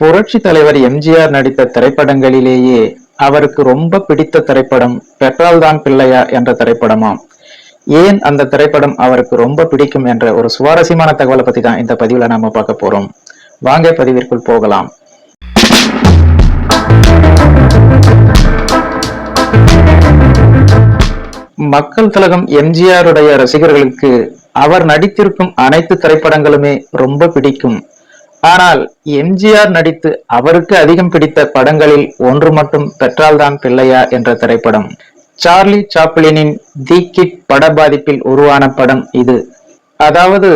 புரட்சி தலைவர் எம்ஜிஆர் நடித்த திரைப்படங்களிலேயே அவருக்கு ரொம்ப பிடித்த திரைப்படம் பெற்றால்தான் பிள்ளையா என்ற திரைப்படமாம். ஏன் அந்த திரைப்படம் அவருக்கு ரொம்ப பிடிக்கும் என்ற ஒரு சுவாரஸ்யமான தகவலை பத்தி தான் இந்த பதிவுல நாம பார்க்க போறோம். வாங்க பதிவிற்குள் போகலாம். மக்கள் திலகம் எம்ஜிஆருடைய ரசிகர்களுக்கு அவர் நடித்திருக்கும் அனைத்து திரைப்படங்களுமே ரொம்ப பிடிக்கும். ஆனால் எம்ஜிஆர் நடித்து அவருக்கு அதிகம் பிடித்த படங்களில் ஒன்று மட்டும் பெற்றால்தான் பிள்ளையா என்ற திரைப்படம். சார்லி சாப்ளினின் தி கிட் பட பாதிப்பில் உருவான படம் இது. அதாவது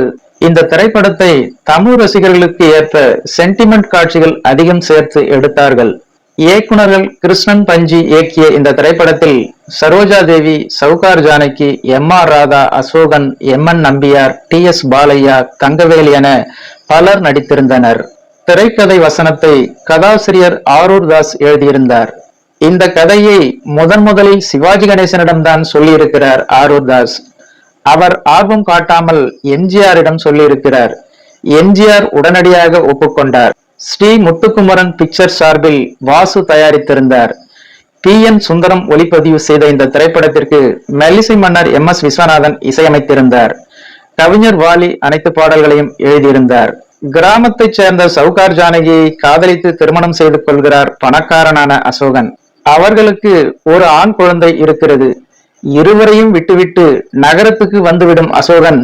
இந்த திரைப்படத்தை தமிழ் ரசிகர்களுக்கு ஏற்ப சென்டிமெண்ட் காட்சிகள் அதிகம் சேர்த்து எடுத்தார்கள். இயக்குனர்கள் கிருஷ்ணன் பஞ்சி இயக்கிய இந்த திரைப்படத்தில் Saroja Devi Sowcar Janaki M R Radha Asokan M N Nambiar T S Balaiah Thangavel என பலர் நடித்திருந்தனர். திரைக்கதை வசனத்தை கதாசிரியர் ஆரூர் தாஸ் எழுதியிருந்தார். இந்த கதையை முதன் முதலில் சிவாஜி கணேசனிடம்தான் சொல்லியிருக்கிறார் ஆரூர் தாஸ். அவர் ஆர்வம் காட்டாமல் எம்ஜிஆரிடம் சொல்லியிருக்கிறார். எம்ஜிஆர் உடனடியாக ஒப்புக்கொண்டார். ஸ்ரீ முத்துக்குமரன் பிக்சர் சார்பில் வாசு தயாரித்திருந்தார். பி. என். சுந்தரம் ஒளிப்பதிவு செய்த இந்த திரைப்படத்திற்கு மெல்லிசை மன்னர் எம். எஸ். விஸ்வநாதன் இசையமைத்திருந்தார். கவிஞர் வாலி அனைத்து பாடல்களையும் எழுதியிருந்தார். கிராமத்தைச் சேர்ந்த சவுகார் ஜானகியை காதலித்து திருமணம் செய்து கொள்கிறார் பணக்காரனான அசோகன். அவர்களுக்கு ஒரு ஆண் குழந்தை இருக்கிறது. இருவரையும் விட்டுவிட்டு நகரத்துக்கு வந்துவிடும் அசோகன்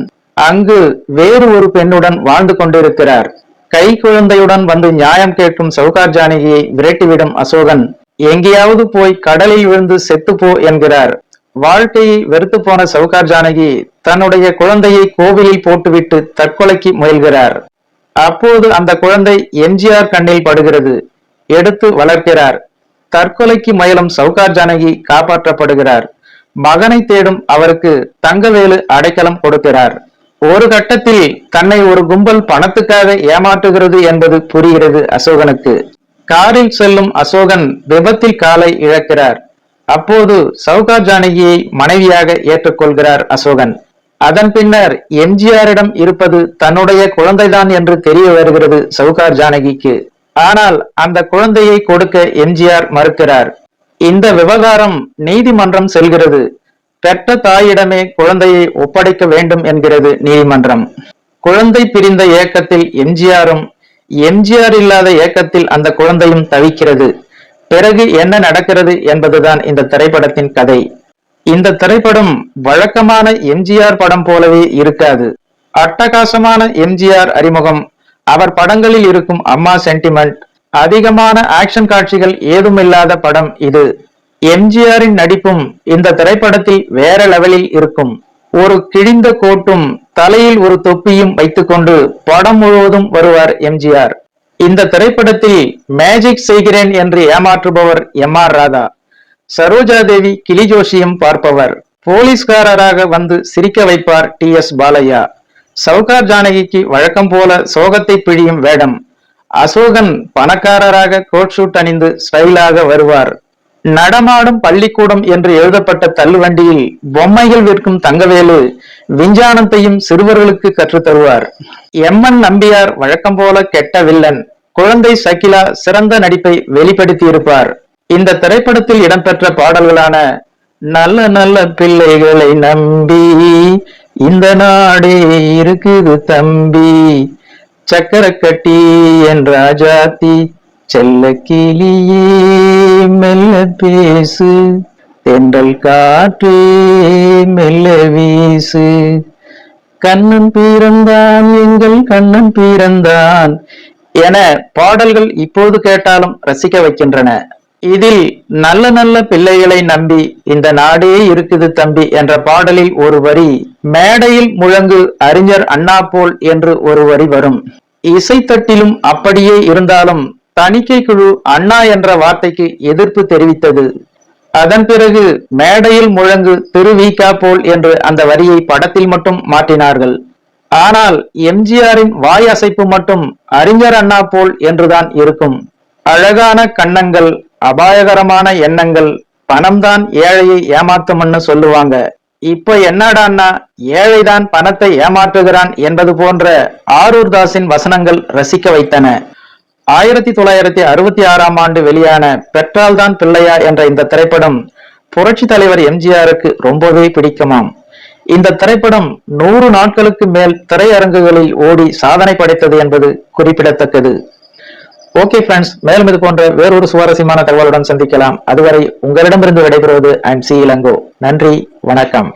அங்கு வேறு ஒரு பெண்ணுடன் வாழ்ந்து கொண்டிருக்கிறார். கை குழந்தையுடன் வந்து நியாயம் கேட்கும் சவுகார் ஜானகியை விரட்டிவிடும் அசோகன் எங்கேயாவது போய் கடலில் விழுந்து செத்துப்போ என்கிறார். வாழ்க்கையை வெறுத்து போன சவுகார் ஜானகி தன்னுடைய குழந்தையை கோவிலில் போட்டுவிட்டு தற்கொலைக்கு முயல்கிறார். அப்போது அந்த குழந்தை எம்ஜிஆர் கண்ணில் படுகிறது. எடுத்து வளர்க்கிறார். தற்கொலைக்கு முயலும் சவுகார் ஜானகி காப்பாற்றப்படுகிறார். மகனை தேடும் அவருக்கு தங்கவேலு அடைக்கலம் கொடுக்கிறார். ஒரு கட்டத்தில் தன்னை ஒரு கும்பல் பணத்துக்காக ஏமாற்றுகிறது என்பது புரிகிறது அசோகனுக்கு. காரில் செல்லும் அசோகன் விபத்தில் காலை இழக்கிறார். அப்போது சவுகார் ஜானகியை மனைவியாக ஏற்றுக்கொள்கிறார் அசோகன். அதன் பின்னர் எம்ஜிஆரிடம் இருப்பது தன்னுடைய குழந்தைதான் என்று தெரிய வருகிறது சவுகார் ஜானகிக்கு. ஆனால் அந்த குழந்தையை கொடுக்க எம்ஜிஆர் மறுக்கிறார். இந்த விவகாரம் நீதிமன்றம் செல்கிறது. பெற்ற தாயிடமே குழந்தையை ஒப்படைக்க வேண்டும் என்கிறது நீதிமன்றம். குழந்தை பிரிந்த ஏக்கத்தில் எம்ஜிஆரும் எம்ஜிஆர் இல்லாத ஏக்கத்தில் அந்த குழந்தையும் தவிக்கிறது. பிறகு என்ன நடக்கிறது என்பதுதான் இந்த திரைப்படத்தின் கதை. இந்த திரைப்படம் வழக்கமான எம்ஜிஆர் படம் போலவே இருக்காது. அட்டகாசமான எம்ஜிஆர் அறிமுகம். அவர் படங்களில் இருக்கும் அம்மா சென்டிமெண்ட் அதிகமான ஆக்ஷன் காட்சிகள் ஏதுமில்லாத படம் இது. எம்ஜிஆரின் நடிப்பும் இந்த திரைப்படத்தில் வேற லெவலில் இருக்கும். ஒரு கிழிந்த கோட்டும் தலையில் ஒரு தொப்பியும் வைத்துக்கொண்டு படம் முழுவதும் வருவார் எம்ஜிஆர். இந்த திரைப்படத்தில் மேஜிக் செய்கிறேன் என்று ஏமாற்றுபவர் எம் ஆர் ராதா. சரோஜா தேவி கிளி ஜோஷியும் பார்ப்பவர். போலீஸ்காரராக வந்து சிரிக்க வைப்பார் டி எஸ் பாலையா. சவுகார் ஜானகிக்கு வழக்கம் போல சோகத்தை பிழியும் வேடம். அசோகன் பணக்காரராக கோட் ஷூட் அணிந்து ஸ்டைலாக வருவார். நடமாடும் பள்ளிக்கூடம் என்று எழுதப்பட்ட தள்ளுவண்டியில் பொம்மைகள் விற்கும் தங்கவேலு விஞ்ஞானத்தையும் சிறுவர்களுக்கு கற்றுத் தருவார் எம் என் நம்பியார் வழக்கம் போல கெட்ட வில்லன். குழந்தை சகிலா சிறந்த நடிப்பை வெளிப்படுத்தியிருப்பார். இந்த திரைப்படத்தில் இடம்பெற்ற பாடல்களான நல்ல நல்ல பிள்ளைகளை நம்பி இந்த நாடே இருக்குது தம்பி சக்கரக்கட்டி என் ராஜாத்தி செல்ல கிளியே மெல்ல பேசு தென்றல் காற்று மெல்ல வீசு. கண்ணன் பிறந்தான் எங்கள் கண்ணன் பிறந்தான் என பாடல்கள் இப்போது கேட்டாலும் ரசிக்க வைக்கின்றன. இதில் நல்ல நல்ல பிள்ளைகளை நம்பி இந்த நாடே இருக்குது தம்பி என்ற பாடலில் ஒரு வரி மேடையில் முழங்கு அறிஞர் அண்ணா போல் என்று ஒரு வரி வரும். இசைத்தட்டிலும் அப்படியே இருந்தாலும் தணிக்கை குழு அண்ணா என்ற வார்த்தைக்கு எதிர்ப்பு தெரிவித்தது. அதன் பிறகு மேடையில் முழங்கு திருவிகா போல் என்று அந்த வரியை படத்தில் மட்டும் மாற்றினார்கள். ஆனால் எம்ஜிஆரின் வாய் அசைப்பு மட்டும் அறிஞர் அண்ணா போல் என்றுதான் இருக்கும். அழகான கண்ணங்கள் அபாயகரமான எண்ணங்கள் பணம்தான் ஏழையை ஏமாத்தும்னு சொல்லுவாங்க. இப்ப என்னடான்னா ஏழைதான் பணத்தை ஏமாற்றுகிறான் என்பது போன்ற ஆரூர் தாஸின் வசனங்கள் ரசிக்க வைத்தன. ஆயிரத்தி தொள்ளாயிரத்தி அறுபத்தி ஆறாம் ஆண்டு வெளியான பெற்றால்தான் பிள்ளையா என்ற இந்த திரைப்படம் புரட்சி தலைவர் எம்ஜிஆருக்கு ரொம்பவே பிடிக்குமாம். இந்த திரைப்படம் நூறு நாட்களுக்கு மேல் திரையரங்குகளில் ஓடி சாதனை படைத்தது என்பது குறிப்பிடத்தக்கது. ஓகே ஃப்ரெண்ட்ஸ் மேலும் இது போன்ற வேறொரு சுவாரஸ்யமான தகவலுடன் சந்திக்கலாம். அதுவரை உங்களிடமிருந்து விடைபெறுவது அண்ட் சி இளங்கோ. நன்றி வணக்கம்.